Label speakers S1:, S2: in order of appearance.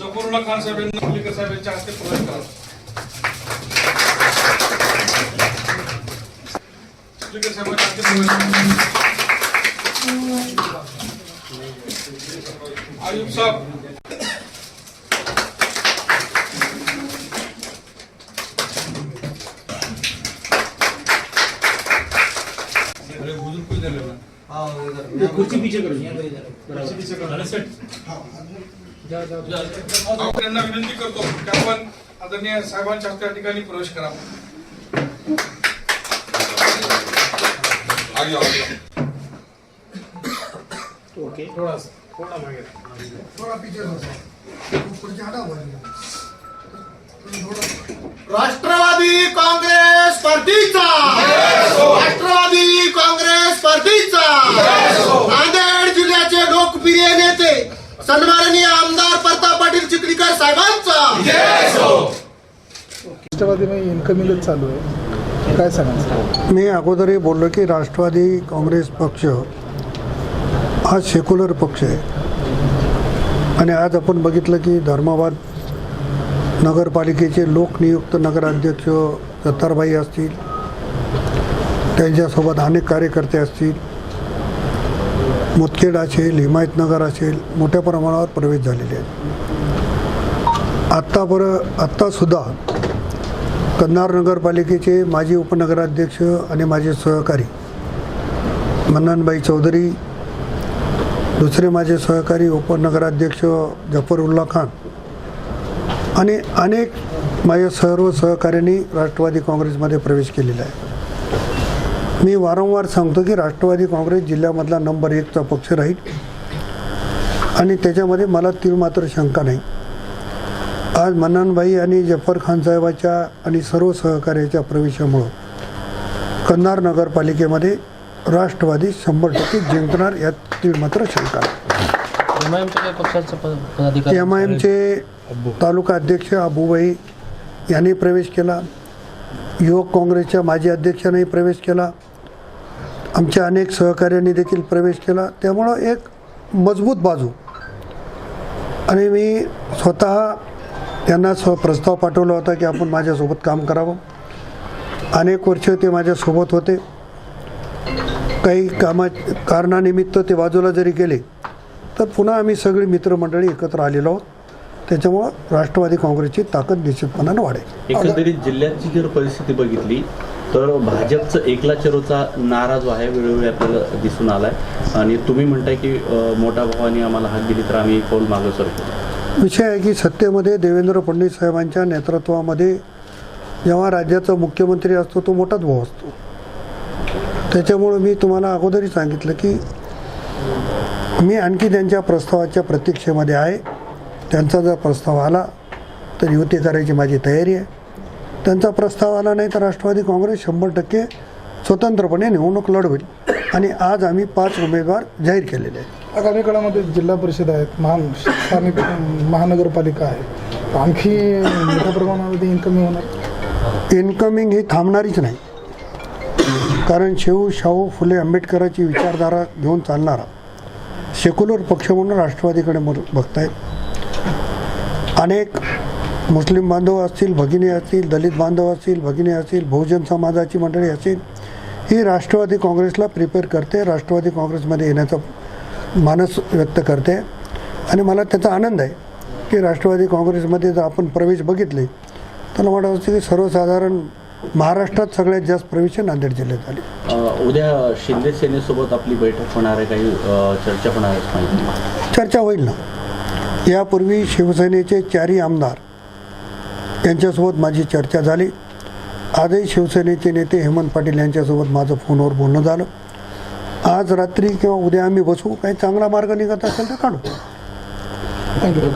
S1: जफरुल्ला खान साहेबांना मुलीकर साहेबांच्या हस्ते प्रदान करा आयुब साहेब विनंती करतो की आपण आदरणीय साहेबांच्या हस्ते या ठिकाणी प्रवेश करा आगे आओ, आगे. आओ.
S2: ओके.
S1: थोड़ा थोड़ा मागे.
S3: थोड़ा पीछे राष्ट्रवादी काँग्रेस! आमदार प्रताप पाटील चिखलीकर साहेबांचा.
S4: इन्कमिंगच चालू आहे. काय सांगाल?
S3: मी अगोदरही बोललो की राष्ट्रवादी काँग्रेस पक्ष हा सेक्युलर पक्ष आहे. आणि आज आपण बघितलं की धर्माबाद नगरपालिकेचे लोकनियुक्त नगराध्यक्ष दत्तारबाई असतील त्यांच्यासोबत अनेक कार्यकर्ते असतील. मुतखेड असेल हिमायतनगर असेल मोठ्या प्रमाणावर प्रवेश झालेले आहेत. आत्ता बरं आत्तासुद्धा कन्नार नगरपालिकेचे माजी उपनगराध्यक्ष आणि माझे सहकारी मन्ननबाई चौधरी दुसरे माझे सहकारी उपनगराध्यक्ष जफरुल्ला खान आणि अनेक माझ्या सर्व सहकाऱ्यांनी राष्ट्रवादी काँग्रेसमध्ये प्रवेश केलेला आहे. मी वारंवार सांगतो की राष्ट्रवादी काँग्रेस जिल्ह्यामधला नंबर एकचा पक्ष राहील. आणि त्याच्यामध्ये मला तीळ मात्र शंका नाही. आज मन्नानबाई आणि जफर खान साहेबाच्या आणि सर्व सहकार्याच्या प्रवेशामुळं कन्नार नगरपालिकेमध्ये राष्ट्रवादी शंभर टक्के जिंकणार यात मात्र शंका नाही. एम आय एमचे तालुका अध्यक्ष अबूबाई यांनी प्रवेश केला. युवक काँग्रेसच्या माजी अध्यक्षांनी प्रवेश केला. आमच्या अनेक सहकार्यांनी देखील प्रवेश केला. त्यामुळं एक मजबूत बाजू. आणि मी स्वतः त्यांना स्व प्रस्ताव पाठवला होता की आपण माझ्यासोबत काम करावं. अनेक वर्ष ते माझ्यासोबत होते. काही कामा कारणानिमित्त ते बाजूला जरी गेले तर पुन्हा आम्ही सगळी मित्रमंडळी एकत्र आलेलो आहोत. त्याच्यामुळं राष्ट्रवादी काँग्रेसची ताकद निश्चितपणानं वाढेल.
S5: एकंदरीत जिल्ह्याची जर परिस्थिती बघितली तर भाजपचं एकला चरोचा नारा जो आहे वेळोवेळी आपल्याला दिसून आलाय. आणि तुम्ही म्हणताय की मोठा मोठ्या भावाने आम्हाला हात दिली तर आम्ही पाऊल मागं सरतो
S3: विषय आहे की सत्तेमध्ये देवेंद्र फडणवीस साहेबांच्या नेतृत्वामध्ये जेव्हा राज्याचा मुख्यमंत्री असतो तो मोठाच भाऊ असतो. त्याच्यामुळं मी तुम्हाला अगोदरही सांगितलं की मी आणखी त्यांच्या प्रस्तावाच्या प्रतीक्षेमध्ये आहे. त्यांचा जर प्रस्ताव आला तर युती करायची माझी तयारी आहे. त्यांचा प्रस्ताव आला नाही तर राष्ट्रवादी काँग्रेस शंभर टक्के स्वतंत्रपणे निवडणूक लढवेल. आणि आज आम्ही पाच उमेदवार जाहीर केलेले आहेत.
S4: आगामी काळामध्ये जिल्हा परिषद आहेत महान स्थानिक महानगरपालिका आहे आणखी मोठ्या प्रमाणामध्ये इन्कमिंग होणार?
S3: इन्कमिंग ही थांबणारीच नाही. कारण शिव शाहू फुले आंबेडकरांची विचारधारा घेऊन चालणारा सेक्युलर पक्ष म्हणून राष्ट्रवादीकडे बघतायत. अनेक मुस्लिम बांधव असतील भगिनी असतील दलित बांधव असतील भगिनी असतील बहुजन समाजाची मंडळी असतील ही राष्ट्रवादी काँग्रेसला प्रिपेअर करते. राष्ट्रवादी काँग्रेसमध्ये येण्याचा मानस व्यक्त करते. आणि मला त्याचा आनंद आहे की राष्ट्रवादी काँग्रेसमध्ये जर आपण प्रवेश बघितले तर मला वाटतं की सर्वसाधारण महाराष्ट्रात सगळ्यात जास्त प्रवेश नांदेड जिल्ह्यात
S5: अ, उद्या शिंदे सेनेसोबत आपली बैठक होणार आहे काही चर्चा होणार आहे
S3: चर्चा होईल ना. यापूर्वी शिवसेनेचे चारही आमदार यांच्यासोबत माझी चर्चा झाली. आजही शिवसेनेचे नेते हेमंत पाटील यांच्यासोबत माझं फोनवर बोलणं झालं. आज रात्री किंवा उद्या आम्ही बसू काही चांगला मार्ग निघत असेल तर काढू.
S4: थँक्यू.